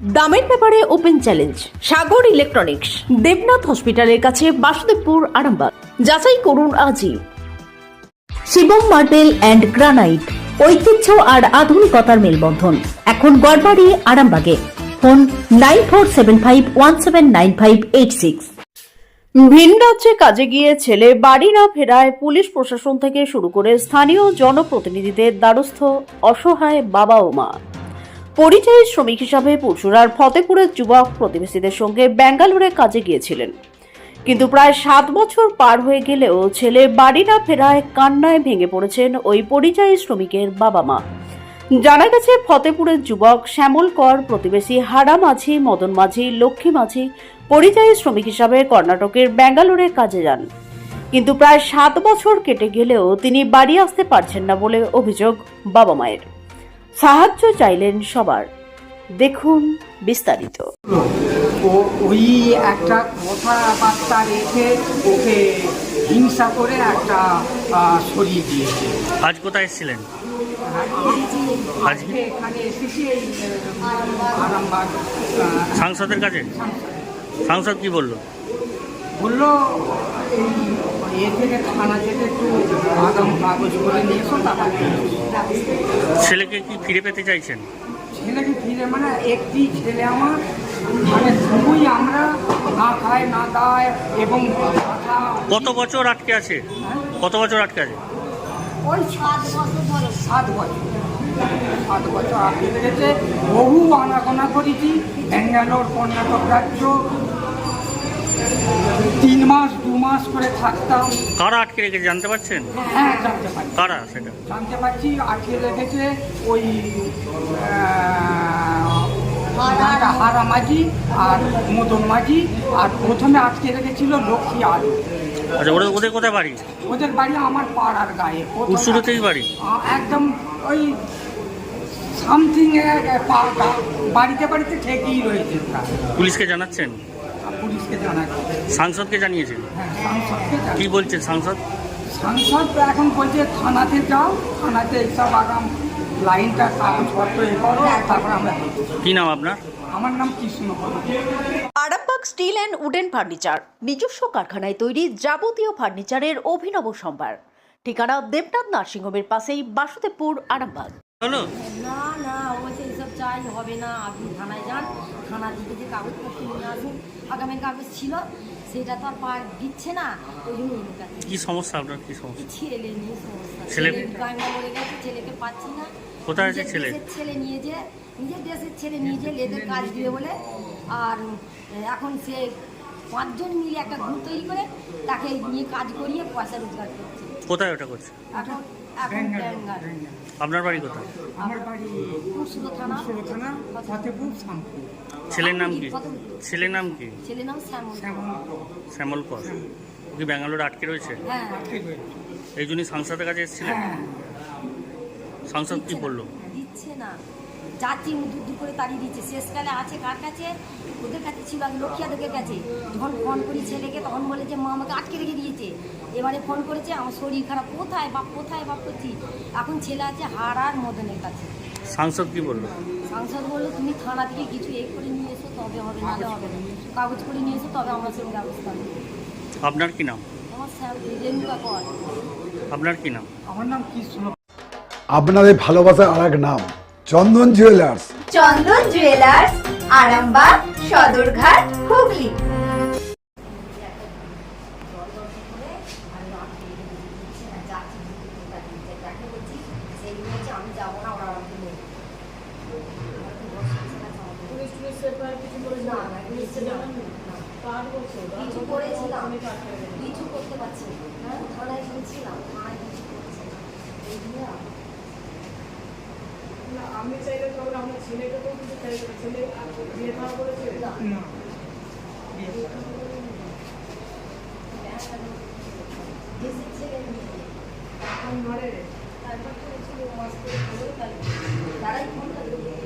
দামের ব্যাপারে open challenge, Sagar electronics, Debnath হসপিটালের কাছে বাসুদেবপুর আরামবাগ। যাচাই করুন আজই। শিবম মার্বেল অ্যান্ড গ্রানাইট, ঐতিহ্য আর আধুনিকতার মেলবন্ধন। এখন গড়বাড়ি, আরামবাগে। Phone nine four seven five one seven nine five eight six. ভিন রাজ্যে কাজে গিয়ে ছেলে বাড়ি না ফেরায় পুলিশ প্রশাসন থেকে শুরু করে স্থানীয় জনপ্রতিনিধিদের দ্বারস্থ অসহায় বাবা ও মা। পরিযায়ী শ্রমিক হিসাবে পুরসুরার ফতেপুরের যুবক প্রতিবেশীদের সঙ্গে ব্যাঙ্গালোরে কাজে গিয়েছিলেন। কিন্তু প্রায় সাত বছর পার হয়ে গেলেও ছেলে বাড়ি না ফেরায় কান্নায় ভেঙে পড়েছেন ওই পরিযায়ী শ্রমিকের বাবা মা। জানা গেছে ফতেপুরের যুবক শ্যামল কর প্রতিবেশী হাড়া মাঝি, মদন মাঝি, লক্ষ্মী মাঝি পরিযায়ী শ্রমিক হিসাবে কর্ণাটকের ব্যাঙ্গালোরে কাজে যান। কিন্তু প্রায় সাত বছর কেটে গেলেও তিনি বাড়ি আসতে পারছেন না বলে অভিযোগ বাবা মায়ের। সাহায্য চাইলেন সবার। দেখুন বিস্তারিত। ও ওই একটা কথাবার্তা রেখে ওকে হিংসা করে একটা সরিয়ে দিয়েছে। আজ কোথায় এসেছিলেন? আজকে? এখানে এসেছি আরামবাগ সাংসদের কাছে? সাংসদ কি বলল? বলল এ থেকে থানা থেকে একটু আগাম কাগজ করে নিয়ে এসো ছেলেকে কি ফিরে পেতে চাইছেন? ছেলেকে ফিরে মানে একটি ছেলে আমার মানে শুধুই আমরা না খাই না দায় এবং কত বছর আটকে আছে? কত বছর আটকে আছে? ওই সাত বছর সাত বছর। সাত বছর লেগেছে। বহু আনাগোনা করেছি। ব্যাঙ্গালোর কর্ণাটক রাজ্য। তিন মাস দু মাস করে থাকতাম। কারা আটকে রেখেছে জানতে পারছেন? হ্যাঁ জানতে কারা সেটা? জানতে পারছি আটকে রেখেছে ওই হারা মাঝি আর মদন মাঝি। আর প্রথমে আটকে রেখেছিল লক্ষ্মী আলু। আচ্ছা ওদের ওদের কোথায় বাড়ি? ওদের বাড়ি আমার পাড়ার গায়ে। বাড়ি? একদম ওই সামথিং বাড়িতে বাড়িতে ঠেকেই রয়েছে পুলিশকে জানাচ্ছেন? পুলিশকে জানা সাংসদকে জানিয়েছেন হ্যাঁ কি বলছেন সাংসদ? সাংসদ এখন বলছে থানাতে যাও থানাতে এইসব আগাম লাইনটা কাগজপত্র এ করো তারপর আমরা কি নাম আপনার? আমার নাম Krishna. Arambagh steel and wooden furniture নিজস্ব কারখানায় তৈরি যাবতীয় ফার্নিচারের অভিনব সম্ভার। ঠিকানা দেবনাথ নার্সিংহোমের পাশেই বাসুদেবপুর আরামবাগ। হলো? না না ও বলছে এইসব চাই হবে না আপনি থানায় যান। থানা থেকে যে কাগজপত্র নিয়ে আসুন আগামী কাগজ ছিল সেটা তো আর পার দিচ্ছে না ওই জন্য কি সমস্যা আপনার? কি সমস্যা? ছেলে নিয়ে সমস্যা। ছেলে- ছেলে ব্যাঙ্গালোরে গেছে ছেলেকে পাচ্ছি না। কোথায় আছে ছেলে? ছেলে নিয়ে যে নিজের দেশের ছেলে নিয়ে যে লেদের কাজ দিবে বলে। আর এখন সে পাঁচজন মিলে একটা গ্রুপ তৈরি করে তাকে নিয়ে কাজ করিয়ে পয়সা রোজগার করছে। কোথায় ওটা করছে? এখন আপনার বাড়ি কোথায়? আমার বাড়ি থানা। ফতেপুর শামপুর ছেলের নাম কি? ছেলের নাম কি? ছেলের নাম শ্যামল। কর। ও কি ব্যাঙ্গালোরে আটকে রয়েছে? হ্যাঁ। আটকে রয়েছে। এই জন্যই সাংসদের কাছে এসেছিলেন? সংসদ সাংসদ কি বলল? দিচ্ছে না। যাচ্ছি দূর দূর করে তাড়িয়ে দিচ্ছে। শেষকালে আছে কার কাছে? ওদের কাছে ছিল আগে লক্ষ্মীয়াদের কাছে। যখন ফোন করি ছেলেকে তখন বলে যে মা আমাকে আটকে রেখে দিয়েছে। এবারে ফোন করেছে আমার শরীর খারাপ। কোথায় বাপ কোথায় বাপ করছি এখন ছেলে আছে হারার মদনের কাছে। সাংসদ কি বলল? সাংসদ বলল তুমি থানা থেকে কিছু এ করে নিয়ে এসো তবে হবে নাহলে হবে না। কাগজ করে নিয়ে এসো তবে আমরা সেরকম ব্যবস্থা আপনার কি নাম? আমার স্যার রেণুকা কর। আপনার কি নাম? আমার নাম কৃষ্ণ। আপনাদের ভালোবাসার আর এক নাম। চন্দন জুয়েলার্স চন্দন জুয়েলার্স আরামবাগ সদরঘাট হুগলি কিছু করেছিলাম কিছু করতে পারছি না হ্যাঁ থানায় গিয়েছিলাম থানায় কিছু করছে না এই জন্য আমি চাইলে তো আমার ছেলেকে তো কিছু চাইবে ছেলে বিয়ে থাকা করেছে? না। তারপর করে তারাই ফোন করেছিলাম